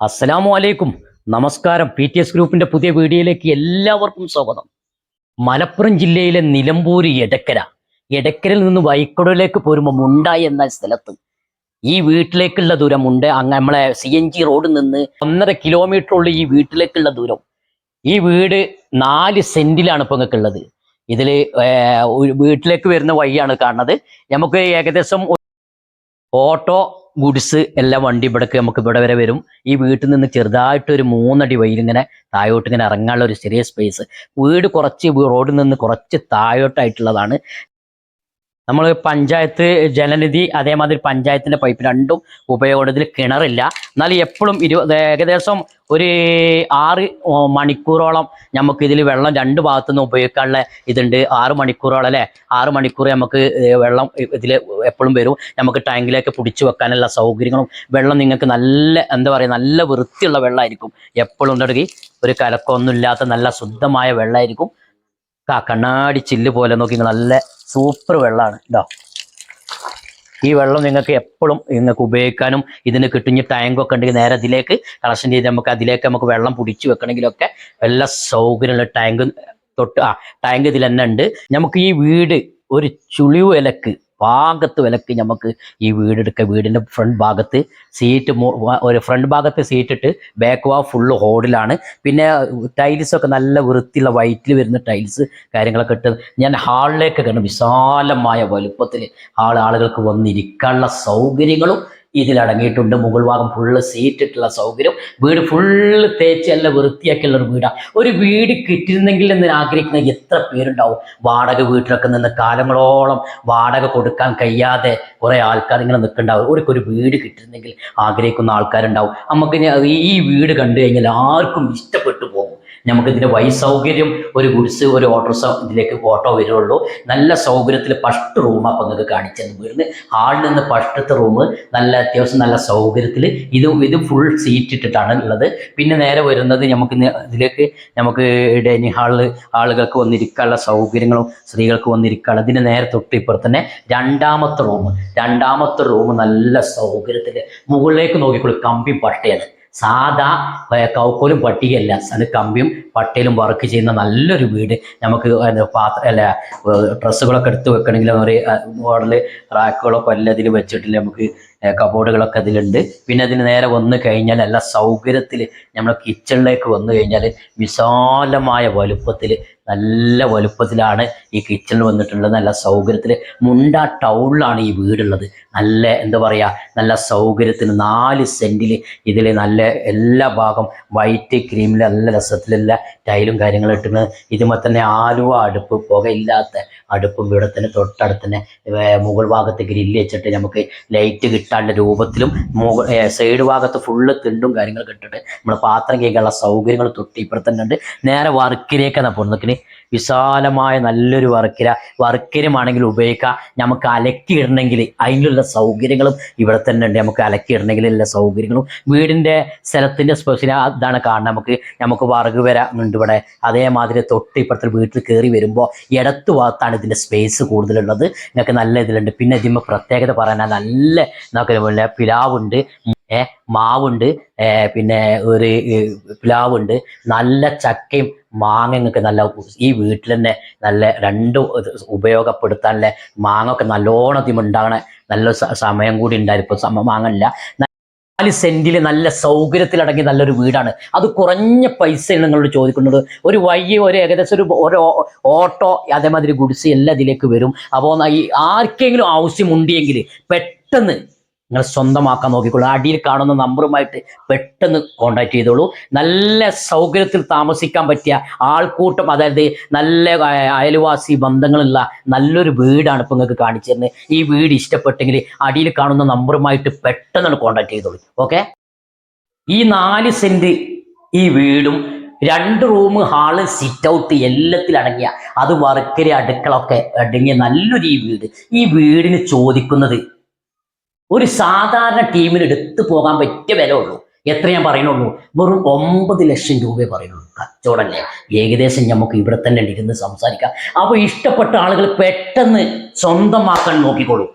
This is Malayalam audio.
അസ്സലാമു അലൈക്കും. നമസ്കാരം. പി ടി എസ് ഗ്രൂപ്പിന്റെ പുതിയ വീഡിയോയിലേക്ക് എല്ലാവർക്കും സ്വാഗതം. മലപ്പുറം ജില്ലയിലെ നിലമ്പൂര് എടക്കര. എടക്കരയിൽ നിന്ന് വൈക്കടയിലേക്ക് പോരുമ്പോൾ മുണ്ടായി എന്ന സ്ഥലത്ത്. ഈ വീട്ടിലേക്കുള്ള ദൂരം ഉണ്ട്. അങ്ങ് നമ്മളെ സി എൻ ജി റോഡിൽ നിന്ന് ഒന്നര കിലോമീറ്റർ ഉള്ള ഈ വീട്ടിലേക്കുള്ള ദൂരം. ഈ വീട് നാല് സെന്റിലാണ് ഇപ്പൊ നിങ്ങൾക്ക് ഉള്ളത് ഇതിൽ വീട്ടിലേക്ക് വരുന്ന വഴിയാണ് കാണുന്നത്. നമുക്ക് ഏകദേശം ഓട്ടോ ഗുഡ്സ് എല്ലാം വണ്ടി ഇവിടേക്ക് നമുക്ക് ഇവിടെ വരെ വരും. ഈ വീട്ടിൽ നിന്ന് ചെറുതായിട്ട് ഒരു മൂന്നടി വഴിയിൽ ഇങ്ങനെ താഴോട്ട് ഇങ്ങനെ ഇറങ്ങാനുള്ള ഒരു ചെറിയ സ്പേസ് വീട് കുറച്ച് റോഡിൽ നിന്ന് കുറച്ച് താഴോട്ടായിട്ടുള്ളതാണ്. നമ്മൾ പഞ്ചായത്ത് ജലനിധി അതേമാതിരി പഞ്ചായത്തിന്റെ പൈപ്പ് രണ്ടും ഉപയോഗത്തിൽ കിണറില്ല. എന്നാൽ എപ്പോഴും ഇരു ഏകദേശം ഒരു ആറ് മണിക്കൂറോളം നമുക്ക് ഇതിൽ വെള്ളം രണ്ട് ഭാഗത്തു നിന്ന് ഉപയോഗിക്കാനുള്ള ഇതുണ്ട്. ആറ് മണിക്കൂറോളം അല്ലേ? ആറ് മണിക്കൂർ നമുക്ക് വെള്ളം ഇതിൽ എപ്പോഴും വരും. നമുക്ക് ടാങ്കിലേക്ക് പിടിച്ചു വെക്കാനുള്ള സൗകര്യങ്ങളും വെള്ളം നിങ്ങൾക്ക് നല്ല എന്താ പറയുക നല്ല വൃത്തിയുള്ള വെള്ളമായിരിക്കും എപ്പോഴും ഉണ്ടെങ്കിൽ ഒരു കലക്കമൊന്നുമില്ലാത്ത നല്ല ശുദ്ധമായ വെള്ളമായിരിക്കും. കണ്ണാടി ചില്ല് പോലെ നോക്കി നല്ല സൂപ്പർ വെള്ളമാണ് ഇതാ. ഈ വെള്ളം നിങ്ങൾക്ക് എപ്പോഴും നിങ്ങൾക്ക് ഉപയോഗിക്കാനും ഇതിന് കിട്ടുന്ന ടാങ്കൊക്കെ ഉണ്ടെങ്കിൽ നേരെ അതിലേക്ക് കളക്ഷൻ ചെയ്ത് നമുക്ക് അതിലേക്ക് നമുക്ക് വെള്ളം പിടിച്ചു വെക്കണമെങ്കിലൊക്കെ എല്ലാ സൗകര്യമുള്ള ടാങ്ക് തൊട്ട് ആ ടാങ്ക് ഇതിൽ തന്നെ ഉണ്ട്. നമുക്ക് ഈ വീട് ഒരു ചുളിവ് വിലക്ക് ഭാഗത്ത് വിലക്ക് നമുക്ക് ഈ വീടെടുക്കുക വീടിന്റെ ഫ്രണ്ട് ഭാഗത്ത് സീറ്റ് ഒരു ഫ്രണ്ട് ഭാഗത്ത് സീറ്റ് ഇട്ട് ബാക്ക് വാ ഫുള്ള് ഹോഡിലാണ് പിന്നെ ടൈൽസൊക്കെ നല്ല വൃത്തിയുള്ള വൈറ്റിൽ വരുന്ന ടൈൽസ് കാര്യങ്ങളൊക്കെ ഇട്ട് ഞാൻ ഹാളിലേക്ക് കണ്ടു വിശാലമായ വലുപ്പത്തിൽ ഹാൾ ആളുകൾക്ക് വന്നിരിക്കാനുള്ള സൗകര്യങ്ങളും ഇതിലടങ്ങിയിട്ടുണ്ട്. മുകൾ ഭാഗം ഫുള്ള് സീറ്റ് ഇട്ടുള്ള സൗകര്യം. വീട് ഫുള്ള് തേച്ച് നല്ല വൃത്തിയാക്കിയുള്ള ഒരു വീടാണ് ഒരു വീട് കിട്ടിരുന്നെങ്കിൽ എന്ന് ആഗ്രഹിക്കുന്ന എത്ര പേരുണ്ടാവും? വാടക വീട്ടിലൊക്കെ നിന്ന് കാലങ്ങളോളം വാടക കൊടുക്കാൻ കഴിയാതെ കുറെ ആൾക്കാർ ഇങ്ങനെ നിൽക്കുന്നുണ്ടാവും ഒരു വീട് കിട്ടിരുന്നെങ്കിൽ ആഗ്രഹിക്കുന്ന ആൾക്കാരുണ്ടാവും. നമുക്ക് ഈ വീട് കണ്ടു കഴിഞ്ഞാൽ ആർക്കും ഇഷ്ടപ്പെട്ടു പോകും. നമുക്ക് ഇതിന്റെ വൈ സൗകര്യം ഒരു ഗുഡ്സ് ഒരു ഓട്ടോ ഇതിലേക്ക് ഓട്ടോ വരുള്ളൂ. നല്ല സൗകര്യത്തിൽ ഫസ്റ്റ് റൂം അപ്പം നിങ്ങൾക്ക് കാണിച്ചത് വീടിന് ഹാളിൽ നിന്ന് ഫസ്റ്റത്തെ റൂം നല്ല അത്യാവശ്യം നല്ല സൗകര്യത്തിൽ ഇത് ഇത് ഫുൾ സീറ്റ് ഇട്ടിട്ടാണ് ഉള്ളത്. പിന്നെ നേരെ വരുന്നത് നമുക്ക് ഇതിലേക്ക് നമുക്ക് ഡൈനിങ് ഹാളിൽ ആളുകൾക്ക് വന്നിരിക്കാനുള്ള സൗകര്യങ്ങളും സ്ത്രീകൾക്ക് വന്നിരിക്കാനുള്ള ഇതിന് നേരെ തൊട്ട് ഇപ്പുറത്ത് തന്നെ രണ്ടാമത്തെ റൂം രണ്ടാമത്തെ റൂം നല്ല സൗകര്യത്തിൽ മുകളിലേക്ക് നോക്കിക്കൊള്ളു കമ്പി പട്ടയാണ്. സാധാ കൗക്കോലും പട്ടികയല്ല. അത് കമ്പിയും പട്ടയിലും വർക്ക് ചെയ്യുന്ന നല്ലൊരു വീട്. നമുക്ക് പാത്ര അല്ല ഡ്രസ്സുകളൊക്കെ എടുത്ത് വെക്കണമെങ്കിൽ ഒരു മോഡൽ റാക്കുകളൊക്കെ എല്ലാം ഇതിൽ വെച്ചിട്ടില്ല നമുക്ക് കബോർഡുകളൊക്കെ അതിലുണ്ട്. പിന്നെ അതിന് നേരെ വന്നു കഴിഞ്ഞാൽ എല്ലാ സൗകര്യത്തിൽ നമ്മൾ കിച്ചണിലേക്ക് വന്നു കഴിഞ്ഞാൽ വിശാലമായ വലുപ്പത്തിൽ നല്ല വലുപ്പത്തിലാണ് ഈ കിച്ചണിൽ വന്നിട്ടുള്ളത്. നല്ല സൗകര്യത്തിൽ മുണ്ട ടൗണിലാണ് ഈ വീടുള്ളത്. നല്ല എന്താ പറയുക നല്ല സൗകര്യത്തിന് നാല് സെന്റിൽ ഇതിൽ നല്ല എല്ലാ ഭാഗം വൈറ്റ് ക്രീമിൽ നല്ല രസത്തിലുള്ള ടൈലും കാര്യങ്ങളും ഇട്ടുന്നത് ഇതുമ്പോൾ തന്നെ ആലുവ അടുപ്പ് പുകയില്ലാത്ത അടുപ്പും ഇവിടെ തന്നെ തൊട്ടടുത്ത് തന്നെ മുകൾ ഭാഗത്ത് ഗ്രില്ല് വെച്ചിട്ട് നമുക്ക് ലൈറ്റ് കിട്ടാനുള്ള രൂപത്തിലും മുക സൈഡ് ഭാഗത്ത് ഫുള്ള് തിണ്ടും കാര്യങ്ങളൊക്കെ ഇട്ടിട്ട് നമ്മൾ പാത്രം കേൾക്കാനുള്ള സൗകര്യങ്ങൾ തൊട്ട് ഇപ്പുറത്തന്നെ ഉണ്ട് നേരെ വർക്കിലേക്കാണ് പോകുന്നതിന് വിശാലമായ നല്ലൊരു വർക്കില വർക്കിനുമാണെങ്കിൽ ഉപയോഗിക്കാം. നമുക്ക് അലക്കിയിടണമെങ്കിൽ അതിനുള്ള സൗകര്യങ്ങളും ഇവിടെ തന്നെ ഉണ്ട്. നമുക്ക് അലക്കിയിടണമെങ്കിൽ എല്ലാ സൗകര്യങ്ങളും. വീടിന്റെ സ്ഥലത്തിന്റെ സ്പെഷ്യൽ ഇതാണ് കാണുന്നത്. നമുക്ക് നമുക്ക് വർഗ് വരാനുണ്ട് ഇവിടെ. അതേമാതിരി തൊട്ട് ഇപ്പുറത്തെ വീട്ടിൽ കയറി വരുമ്പോൾ ഇടത്ത് ഭാഗത്താണ് ഇതിന്റെ സ്പേസ് കൂടുതലുള്ളത്. നിങ്ങൾക്ക് നല്ല ഇതിലുണ്ട്. പിന്നെ ഇതിമ്പോൾ പ്രത്യേകത പറയാൻ നല്ല നമുക്ക് പോലെ പിലാവുണ്ട്. ഏ മാവുണ്ട്. ഏർ പിന്നെ ഒരു പ്ലാവുണ്ട്. നല്ല ചക്കയും മാങ്ങ നിങ്ങൾക്ക് നല്ല ഈ വീട്ടിൽ തന്നെ നല്ല രണ്ടും ഉപയോഗപ്പെടുത്താനുള്ള മാങ്ങ ഒക്കെ നല്ലോണം അധികം ഉണ്ടാകണ നല്ല സമയം കൂടി ഉണ്ടായിരുന്നു. സമ മാങ്ങ ഇല്ല നാല് സെന്റിൽ നല്ല സൗകര്യത്തിലടങ്ങിയ നല്ലൊരു വീടാണ്. അത് കുറഞ്ഞ പൈസയാണ് നിങ്ങളോട് ചോദിക്കുന്നത്. ഒരു വഴി ഒരു ഏകദേശം ഒരു ഒരു ഓട്ടോ അതേമാതിരി ഗുഡ്സ് എല്ലാം ഇതിലേക്ക് വരും. അപ്പോൾ ഈ ആർക്കെങ്കിലും ആവശ്യമുണ്ടെങ്കിൽ പെട്ടെന്ന് നിങ്ങൾ സ്വന്തമാക്കാൻ നോക്കിക്കോളൂ അടിയിൽ കാണുന്ന നമ്പറുമായിട്ട് പെട്ടെന്ന് കോണ്ടാക്ട് ചെയ്തോളൂ. നല്ല സൗകര്യത്തിൽ താമസിക്കാൻ പറ്റിയ ആൾക്കൂട്ടം അതായത് നല്ല അയൽവാസി ബന്ധങ്ങളുള്ള നല്ലൊരു വീടാണ് ഇപ്പം നിങ്ങൾക്ക് കാണിച്ചു തരുന്നത്. ഈ വീട് ഇഷ്ടപ്പെട്ടെങ്കിൽ അടിയിൽ കാണുന്ന നമ്പറുമായിട്ട് പെട്ടെന്ന് കോണ്ടാക്ട് ചെയ്തോളൂ. ഓക്കെ ഈ നാല് സെന്റ് ഈ വീടും രണ്ട് റൂം ഹാൾ സിറ്റ് ഔട്ട് എല്ലാത്തിലടങ്ങിയ അത് വർക്കര അടുക്കളൊക്കെ അടങ്ങിയ നല്ലൊരു ഈ വീട്. ഈ വീടിന് ചോദിക്കുന്നത് ഒരു സാധാരണ ടീമിന് എടുത്തു പോകാൻ പറ്റിയ വില ഉള്ളൂ. എത്ര ഞാൻ പറയുന്നുള്ളൂ? വെറും ഒമ്പത് ലക്ഷം രൂപയെ പറയുന്നുള്ളൂ. കച്ചവടല്ലേ? ഏകദേശം നമുക്ക് ഇവിടെ തന്നെ ഇരുന്ന് സംസാരിക്കാം. അപ്പോൾ ഇഷ്ടപ്പെട്ട ആളുകൾ പെട്ടെന്ന് സ്വന്തമാക്കാൻ നോക്കിക്കോളൂ.